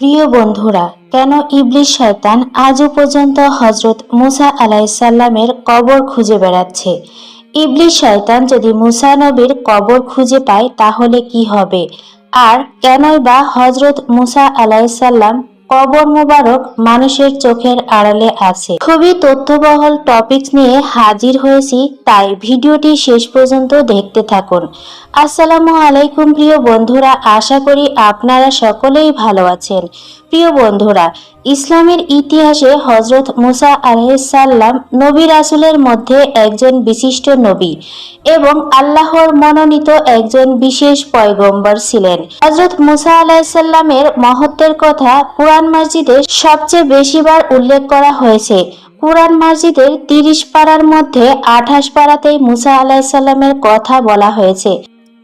প্রিয় বন্ধুরা, কেন ইবলিশ শয়তান আজও পর্যন্ত হজরত মুসা আলাইসাল্লামের কবর খুঁজে বেড়াচ্ছে? ইবলিশ শয়তান যদি মুসা নবীর কবর খুঁজে পায়, তাহলে কি হবে? আর কেনই বা হজরত মুসা আলাইসাল্লাম কবর মোবারক মানুষের চোখের আড়ালে আছে। খুবই তথ্যবহল টপিকস নিয়ে হাজির হয়েছি, তাই ভিডিওটি শেষ পর্যন্ত দেখতে থাকুন। আসসালামু আলাইকুম প্রিয় বন্ধুরা, আশা করি আপনারা সকলেই ভালো আছেন। প্রিয় বন্ধুরা, ইসলামের ইতিহাসে হজরত মুসা আলহিসাল্লাম নবী রাসুলের মধ্যে একজন বিশিষ্ট নবী এবং আল্লাহর মনোনীত একজন বিশেষ পয়গম্বর ছিলেন। হজরত মুসা আলাহিসাল্লামের মহত্বের কথা কোরআন মাসজিদে সবচেয়ে বেশিবার উল্লেখ করা হয়েছে। কোরআন মাসজিদের তিরিশ পাড়ার মধ্যে আঠাশ পাড়াতেই মুসা আলাহিসাল্লামের কথা বলা হয়েছে।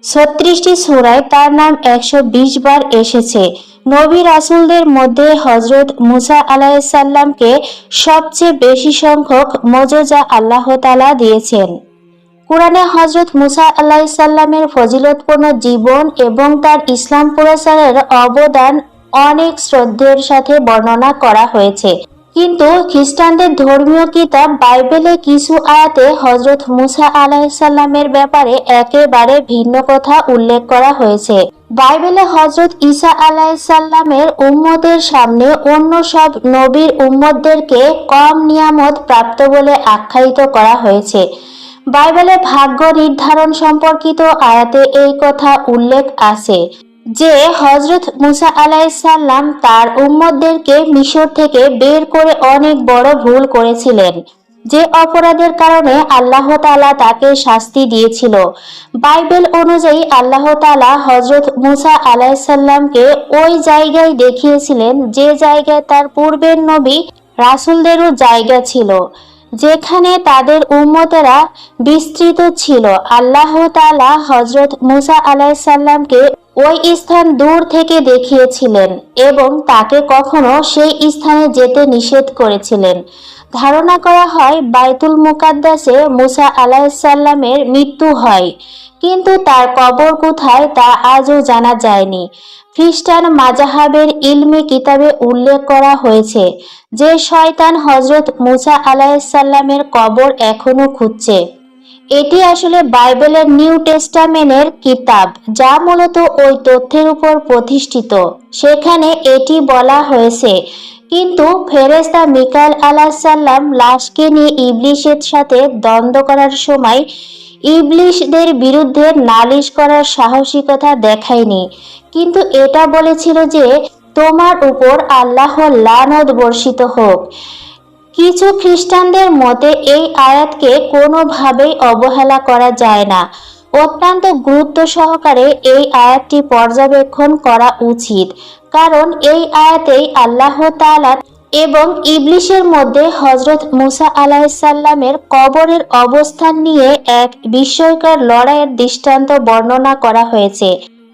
ছত্রিশটি সুরায় তার নাম একশো বিশ বার এসেছে। নবী রাসুলদের মধ্যে হজরত মুসা আলাহিসাল্লামকে সবচেয়ে বেশি সংখ্যক মজজা আল্লাহ তালা দিয়েছেন। কোরআনে হজরত মুসা আলাহিসাল্লামের ফজিলতপূর্ণ জীবন এবং তার ইসলাম প্রচারের অবদান অনেক শ্রদ্ধের সাথে বর্ণনা করা হয়েছে। কিন্তু খ্রিস্টানদের ধর্মীয় কিতাব বাইবেলে কিছু আয়াতে হজরত মুসা আলাহিসাল্লামের ব্যাপারে একেবারে ভিন্ন কথা উল্লেখ করা হয়েছে। বাইবেলে হজরত ঈসা আলাহিসাল্লামের উম্মতের সামনে অন্য সব নবীর উম্মতদেরকে কম নিয়ামত প্রাপ্ত বলে আখ্যায়িত করা হয়েছে। বাইবেলে ভাগ্য নির্ধারণ সম্পর্কিত আয়াতে এই কথা উল্লেখ আছে। যে হজরত মুসা আলাইসাল্লাম তার উম্মদদেরকে মিশর থেকে বের করে অনেক বড় ভুল করেছিলেন। যে অপরাধের কারণে আল্লাহ তালা তাকে শাস্তি দিয়েছিল। বাইবেল অনুযায়ী আল্লাহ তালা হজরত মুসা আলাইসাল্লামকে ওই জায়গায় দেখিয়েছিলেন যে জায়গায় তার পূর্বের নবী রাসুলদেরও জায়গা ছিল, যেখানে তাদের উম্মতেরা বিস্তৃত ছিল। আল্লাহ তালা হজরত মুসা আলাইসাল্লামকে ওই স্থান দূর থেকে দেখিয়েছিলেন এবং তাকে কখনো সেই স্থানে যেতে নিষেধ করেছিলেন। ধারণা করা হয়, বাইতুল মুকাদ্দাসে মুসা আলাহিসাল্লামের মৃত্যু হয়, কিন্তু তার কবর কোথায় তা আজও জানা যায়নি। খ্রিস্টান মাজাহাবের ইলমি কিতাবে উল্লেখ করা হয়েছে যে শয়তান হজরত মুসা আলাহিসাল্লামের কবর এখনও খুঁজছে। এটি আসলে বাইবেলের নিউ টেস্টামেনের কিতাব, যা মূলত ওই তথ্যের উপর প্রতিষ্ঠিত। সেখানে এটি বলা হয়েছে, কিন্তু ফেরেস্তা মিকাল আলাহিসাল্লাম লাশকে নিয়ে ইবলিশের সাথে দ্বন্দ্ব করার সময় ইবলিশদের বিরুদ্ধে নালিশ করার সাহসিকতা দেখায়নি। কিন্তু এটা বলেছিল যে, তোমার উপর আল্লাহর লানত বর্ষিত হোক। কিছু খ্রিস্টানদের মতে, এই আয়াতকে কোনোভাবেই অবহেলা করা যায় না। অত্যন্ত গুরুত্ব সহকারে এই আয়াতটি পর্যবেক্ষণ করা উচিত। কারণ এই আয়াতেই আল্লাহ তাআলা এবং ইবলিশের মধ্যে হজরত মুসা আলাহিসাল্লামের কবরের অবস্থান নিয়ে এক বিস্ময়কর লড়াইয়ের দৃষ্টান্ত বর্ণনা করা হয়েছে।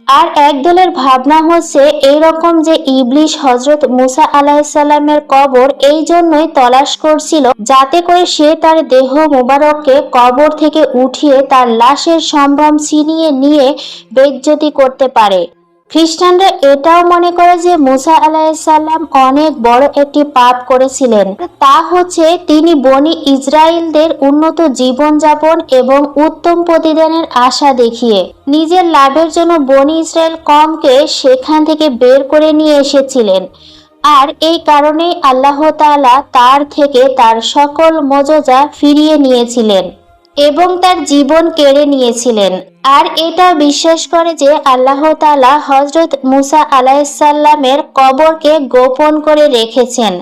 আর এক দলের ভাবনা হচ্ছে এইরকম যে ইবলিশ হজরত মুসা আলাহিসাল্লামের কবর এই জন্যই তলাশ করছিল, যাতে করে সে তার দেহ মোবারককে কবর থেকে উঠিয়ে তার লাশের সম্ভ্রম ছিনিয়ে নিয়ে বেজ্জতি করতে পারে। খ্রিস্টানরা এটাও মনে করে যে মুসা আলাহিসাল্লাম অনেক বড় একটি পাপ করেছিলেন। তা হচ্ছে তিনি বনি ইসরায়েলদের উন্নত জীবনযাপন এবং উত্তম প্রতিদানের আশা দেখিয়ে নিজের লাভের জন্য বনি ইসরায়েল কমকে সেখান থেকে বের করে নিয়ে এসেছিলেন। আর এই কারণেই আল্লাহ তাআলা তার থেকে তার সকল মজজা ফিরিয়ে নিয়েছিলেন। এবং তার জীবন কেড়ে নিয়েছিলেন। আর এটা বিশ্বাস করে যে আল্লাহ তালা হজরত মুসা আলাইসাল্লামের কবরকে গোপন করে রেখেছেন,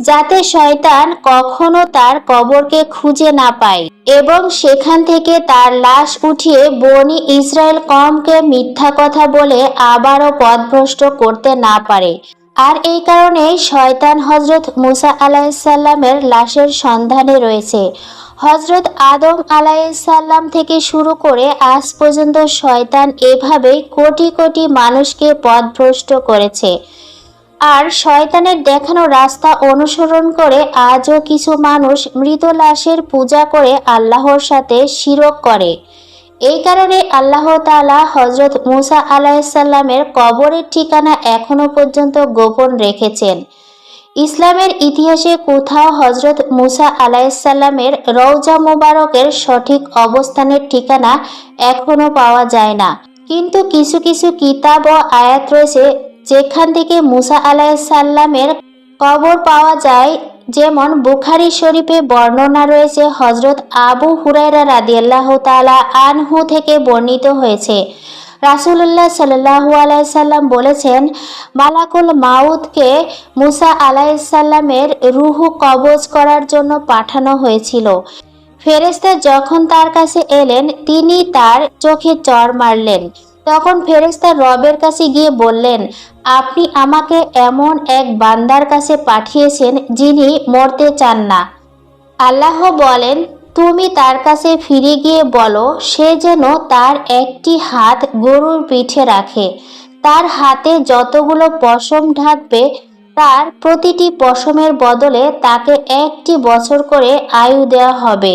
যাতে শয়তান কখনো তার কবরকে খুঁজে না পায়। এবং সেখান থেকে তার লাশ উঠিয়ে বনি ইসরায়েল কমকে মিথ্যা কথা বলে আবারও পথভ্রষ্ট করতে না পারে। আর এই কারণে শয়তান হজরত মুসা আলাইসাল্লামের লাশের সন্ধানে রয়েছে। হজরত আদম আলাইসাল্লাম থেকে শুরু করে আজ পর্যন্ত শয়তান এভাবেই কোটি কোটি মানুষকে পথভ্রষ্ট করেছে। আর শয়তানের দেখানো রাস্তা অনুসরণ করে আজও কিছু মানুষ মৃত লাশের পূজা করে আল্লাহর সাথে শিরক করে। এই কারণে আল্লাহ তাআলা হজরত মুসা আলাইসাল্লামের কবরের ঠিকানা এখনও পর্যন্ত গোপন রেখেছেন। ইসলামের ইতিহাসে কোথাও হজরত মুসা আলাইসাল্লামের রওজা মোবারকের সঠিক অবস্থানের ঠিকানা এখনও পাওয়া যায় না। কিন্তু কিছু কিছু কিতাব ও আয়াত রয়েছে যেখান থেকে মুসা আলাইসাল্লামের কবর পাওয়া যায়। যেমন বুখারি শরীফে বর্ণনা রয়েছে হজরত আবু হুরাইরা রাদিয়াল্লাহু তাআলা আনহু থেকে বর্ণিত হয়েছে। রাসূলুল্লাহ সাল্লাল্লাহু আলাইসাল্লাম বলেছেন, মালাকুল মাউদকে মুসা আলাইসাল্লামের রুহু কবজ করার জন্য পাঠানো হয়েছিল। ফেরেশতা যখন তার কাছে এলেন, তিনি তার চোখে চর মারলেন। তখন ফেরেশতা রবের কাছে গিয়ে বললেন, আপনি আমাকে এমন এক বান্দার কাছে পাঠিয়েছেন যিনি মরতে চান না। আল্লাহ বলেন তুমি তার কাছে ফিরে গিয়ে বলো, সে যেন তার একটি হাত গরুর পিঠে রাখে। তার হাতে যতগুলো পশম ঢাকবে, তার প্রতিটি পশমের বদলে তাকে একটি বছর করে আয়ু দেওয়া হবে।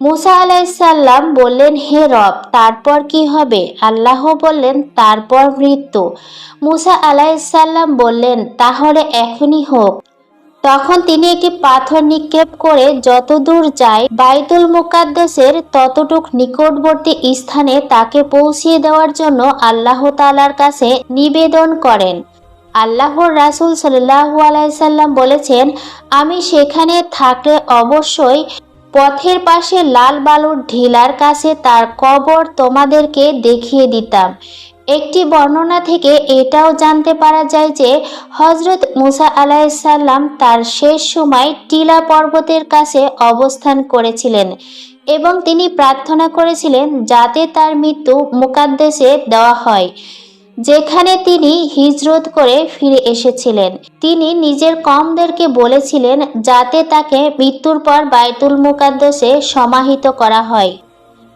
মুসা আলাইসাল্লাম বললেন, হে রব, তারপর কি হবে? আল্লাহ বললেন, তারপর মৃত্যু। মুসা আলাইসাল্লাম বললেন, তাহলে এখনই হোক। তখন তিনি একটি পাথর নিক্ষেপ করে যত দূর যায় বাইতুল মুকাদ্দাসের ততটুক নিকটবর্তী স্থানে তাকে পৌঁছিয়ে দেওয়ার জন্য আল্লাহ তাআলার কাছে নিবেদন করেন। আল্লাহর রাসূল সাল্লাল্লাহু আলাইসাল্লাম বলেছেন, আমি সেখানে থাকলে অবশ্যই পথের পাশে লাল বালুর ঢিলার কাছে তার কবর তোমাদেরকে দেখিয়ে দিতাম। একটি বর্ণনা থেকে এটাও জানতে পারা যায় যে হজরত মুসা আলাইসাল্লাম তার শেষ সময় টিলা পর্বতের কাছে অবস্থান করেছিলেন এবং তিনি প্রার্থনা করেছিলেন যাতে তার মৃত্যু মুকাদ্দেশে দেওয়া হয়, যেখানে তিনি হিজরত করে ফিরে এসেছিলেন। তিনি নিজের কমদেরকে বলেছিলেন যাতে তাকে মৃত্যুর পর বায়তুল মুকাদ্দেশে সমাহিত করা হয়।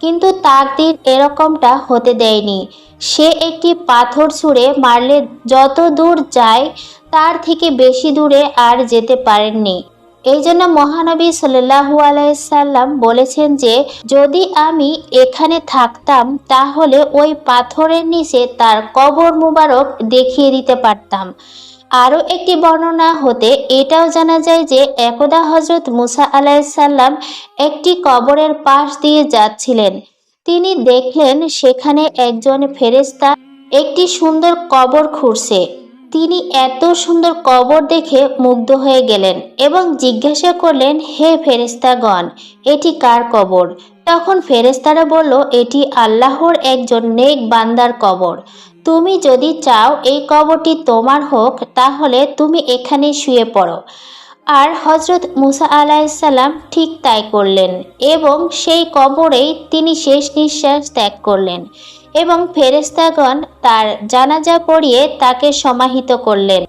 কিন্তু তাকদির এরকমটা হতে দেয়নি। সে একটি পাথর ছুঁড়ে মারলে যত দূর যায়, তার থেকে বেশি দূরে আর যেতে পারেননি। এই জন্য মহানবী সাল্লাহু আলাইসাল্লাম বলেছেন যে, যদি আমি এখানে থাকতাম, তাহলে ওই পাথরের নিচে তার কবর মুবারক দেখিয়ে দিতে পারতাম। আরও একটি বর্ণনা হতে এটাও জানা যায় যে একদা হজরত মুসা আলাইসাল্লাম একটি কবরের পাশ দিয়ে যাচ্ছিলেন। তিনি দেখলেন সেখানে একজন ফেরেস্তা একটি সুন্দর কবর খুঁড়ছে। তিনি এত সুন্দর কবর দেখে মুগ্ধ হয়ে গেলেন এবং জিজ্ঞাসা করলেন, হে ফেরেস্তাগণ এটি কার কবর? তখন ফেরেস্তারা বলল, এটি আল্লাহর একজন নেক বান্দার কবর। তুমি যদি চাও এই কবরটি তোমার হোক, তাহলে তুমি এখানে শুয়ে পড়ো। আর হজরত মুসা আলাইসাল্লাম ঠিক তাই করলেন এবং সেই কবরেই তিনি শেষ নিঃশ্বাস ত্যাগ করলেন এবং ফেরেস্তাগণ তার জানাজা পড়িয়ে তাকে সমাহিত করলেন।